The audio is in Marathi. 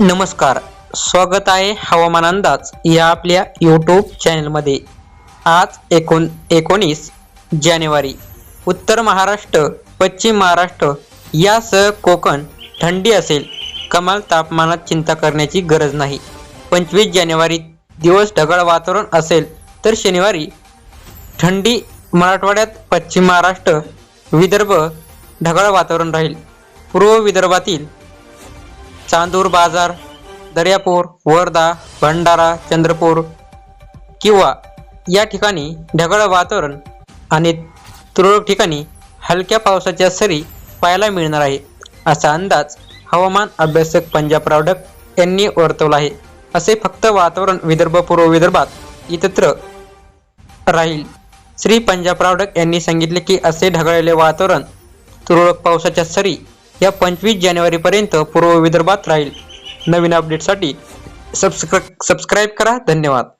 नमस्कार स्वागत आहे हवामान अंदाज या आपल्या यूट्यूब चॅनलमध्ये आज एकोण एकोणीस जानेवारी उत्तर महाराष्ट्र पश्चिम महाराष्ट्र यासह कोकण थंडी असेल कमाल तापमानात चिंता करण्याची गरज नाही. पंचवीस जानेवारी दिवस ढगाळ वातावरण असेल तर शनिवारी थंडी मराठवाड्यात पश्चिम महाराष्ट्र विदर्भ ढगाळ वातावरण राहील. पूर्व विदर्भातील चांदूर बाजार दर्यापूर वर्धा भंडारा चंद्रपूर किंवा या ठिकाणी ढगाळ वातावरण आणि तुरळक ठिकाणी हलक्या पावसाच्या सरी पाहायला मिळणार आहे. असा अंदाज हवामान अभ्यासक पंजाब रावडक यांनी वर्तवला आहे. असे फक्त वातावरण विदर्भ पूर्व विदर्भात इतत्र राहील. श्री पंजाब रावडक यांनी सांगितले की असे ढगाळलेले वातावरण तुरळक पावसाच्या सरी या पंचवीस जानेवारीपर्यंत पूर्व विदर्भात राहील. नवीन अपडेटसाठी सबस्क्र सबस्क्राईब करा. धन्यवाद.